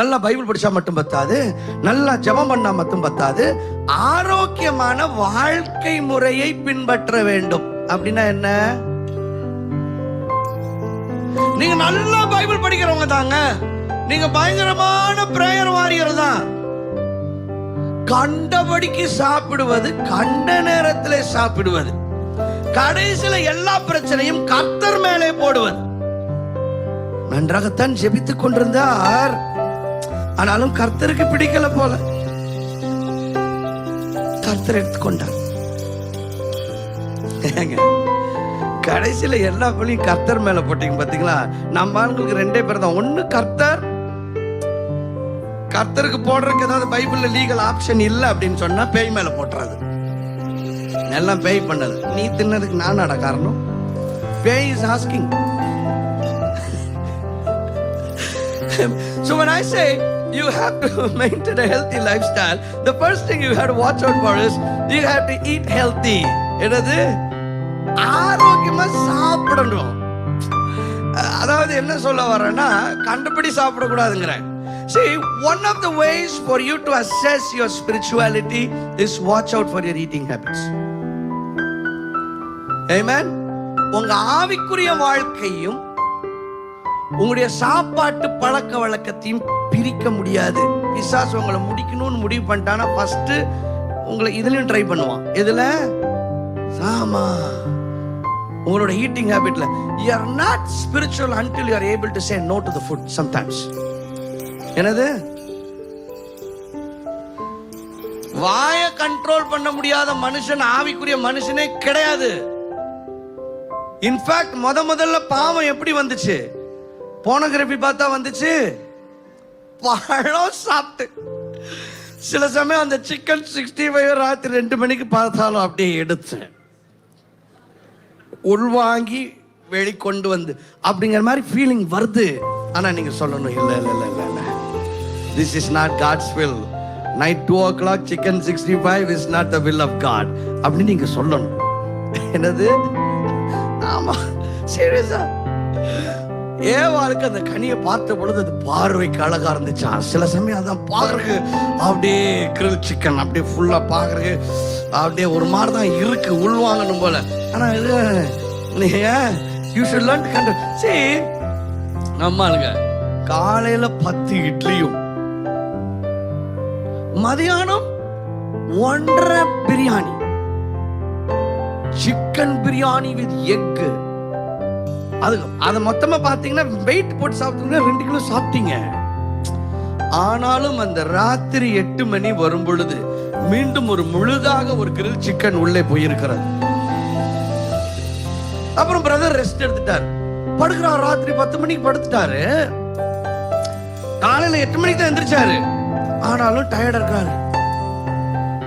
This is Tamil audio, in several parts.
நல்லா பைபிள் படிச்சா மட்டும் பத்தாது நல்லா ஜெபம் பண்ணா மட்டும் பத்தாது ஆரோக்கியமான வாழ்க்கை முறையை பின்பற்ற வேண்டும். அப்படின்னா என்ன? நீங்க நல்லா பைபிள் படிக்கிறவங்க தாங்க. நீங்க பயங்கரமான பிரேயர் வாரியர் தான். கண்டபடிக்கு சாப்பிடுவது கண்ட நேரத்தில் சாப்பிடுவது கடைசியில எல்லா பிரச்சனையும் கத்தர் மேலே போடுவது. நன்றாகத்தான் ஜெபித்துக் கொண்டிருந்தார். ஆனாலும் கர்த்தருக்கு பிடிக்கல போல. கர்த்தர் எடுத்துக்கொண்டார். ஏங்க, கடைசியில எல்லா பள்ளியும் கர்த்தர் மேல போட்டீங்க பாத்தீங்களா? நம்ம ஆளுங்களுக்கு ரெண்டே பேர் தான். ஒண்ணு கர்த்தர். கர்த்தருக்கு போடுறதுக்கு ஏதாவது பைபிள்ல லீகல் ஆப்ஷன் இல்ல அப்படின்னு சொன்னா பேய் மேல போட்டுறது. எல்லாம் பேய் பண்ணது. நீ தின்னதுக்கு நானாடா காரணம்? பேய் is asking so when I say you have to maintain a healthy lifestyle, the first thing you have to watch out for is you have to eat healthy. என்னது ஆரோக்கியமா சாப்பிடணும் அதாவது என்ன சொல்ல வரேன்னா கண்டுபிடி சாப்பிடக்கூடாதுங்கிறேன் See, one of the ways for you to assess your spirituality is watch out for your eating habits. Amen. உங்க ஆவிக்குரிய வாழ்க்கையும் உங்களுடைய சாப்பாட்டு பழக்க வழக்கத்தையும் பிரிக்க முடியாது. பிசாசு உங்களை முடிக்கணும்னு முடிவு பண்ணிட்டானா ஃபர்ஸ்ட் உங்களை இதுலயும் ட்ரை பண்ணுவான். எதுல? சாமா. உங்களோட eating ஹேபிட்ல you are not spiritual until you able to to say no to the food sometimes. என்னது? வாயை கண்ட்ரோல் பண்ண முடியாத மனுஷன் ஆவிக்குரிய மனுஷனே கிடையாது. இன்ஃபேக்ட் முத முதல்ல பாவம் எப்படி வந்துச்சு? போனோகிராஃபி பார்த்தா வந்துச்சு. பழம் சாப்பிட்டு. சில சமயம் அந்த சிக்கன் சிக்ஸ்டி ஃபைவ் ராத்திரி ரெண்டு மணிக்கு பார்த்தாலும் அப்படியே எடுத்தேன். உள்வாங்கி வெளிக்கொண்டு வந்து. அப்படிங்கிற மாதிரி ஃபீலிங் வருது. ஆனால் நீங்கள் சொல்லணும் இல்லை இல்லை இல்லை இல்லை இல்லை. This is not God's will night two o'clock chicken sixty five is not the will of God அப்படின்னு நீங்கள் சொல்லணும். என்னது? ஆமாம் சீரியஸா ஏவாளுக்கு அந்த கனியை பார்த்த பொழுது அது பார்வைக்கு அழகா இருந்துச்சா. சில சமயம் அதான் பாக்குறக்கு அப்படியே கிரில் சிக்கன் அப்படியே ஃபுல்லா பாக்குறக்கு அப்படியே ஒரு மாதிரி தான் இருக்கு உள்வாங்கணும் போல. ஆனா இது யூ ஷுட் லேர்ன் கண்ட சரி நம்மளுங்க காலையில பத்து இட்லியும் மதியானம் ஒன்றரை biryani. Chicken biryani with egg அது அதை மொத்தமா பாத்தீங்கன்னா வெயிட் போட்டு சாப்பிட்டீங்கன்னா ரெண்டு கிலோ சாப்பிட்டீங்க. ஆனாலும் அந்த ராத்திரி எட்டு மணி வரும் பொழுது மீண்டும் ஒரு முழுதாக ஒரு கிரில் சிக்கன் உள்ளே போயிருக்கிறது. அப்புறம் பிரதர் ரெஸ்ட் எடுத்துட்டார். படுக்கிறார் ராத்திரி பத்து மணிக்கு படுத்துட்டாரு. காலையில எட்டு மணிக்கு தான் எந்திரிச்சாரு. ஆனாலும் டயர்டா இருக்காரு.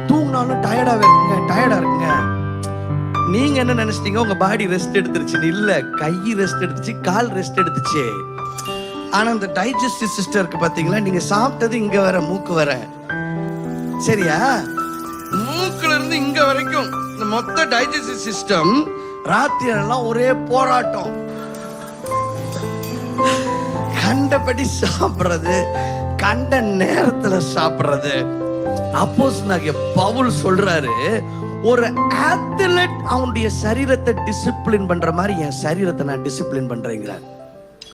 தூங்கினாலும் டயர்டாவே இருக்கேன் இருக்குங்க நீங்க என்ன நினைச்சிட்டீங்க? உங்க பாடி ரெஸ்ட் எடுத்துருச்சு. இல்ல கை ரெஸ்ட் எடுத்துச்சு கால் ரெஸ்ட் எடுத்துச்சு. ஆனா இந்த டைஜஸ்டிவ் சிஸ்டம் இருக்கு பாத்தீங்களா? நீங்க சாப்பிட்டது இங்க வர மூக்கு வர. சரியா? மூக்குல இருந்து இங்க வரைக்கும் இந்த மொத்த டைஜஸ்டிவ் சிஸ்டம் ராத்திரி எல்லாம் ஒரே போராட்டம். கண்டபடி சாப்பிடுறது கண்ட நேரத்துல சாப்பிடுறது. அப்போஸ் பவுல் சொல்றாரு ஒரு ஆத்லெட் அவனுடைய சரீரத்தை டிசிப்ளின் பண்ற மாதிரி என் சரீரத்தை நான் டிசிப்ளின் பண்றேங்கிறார்.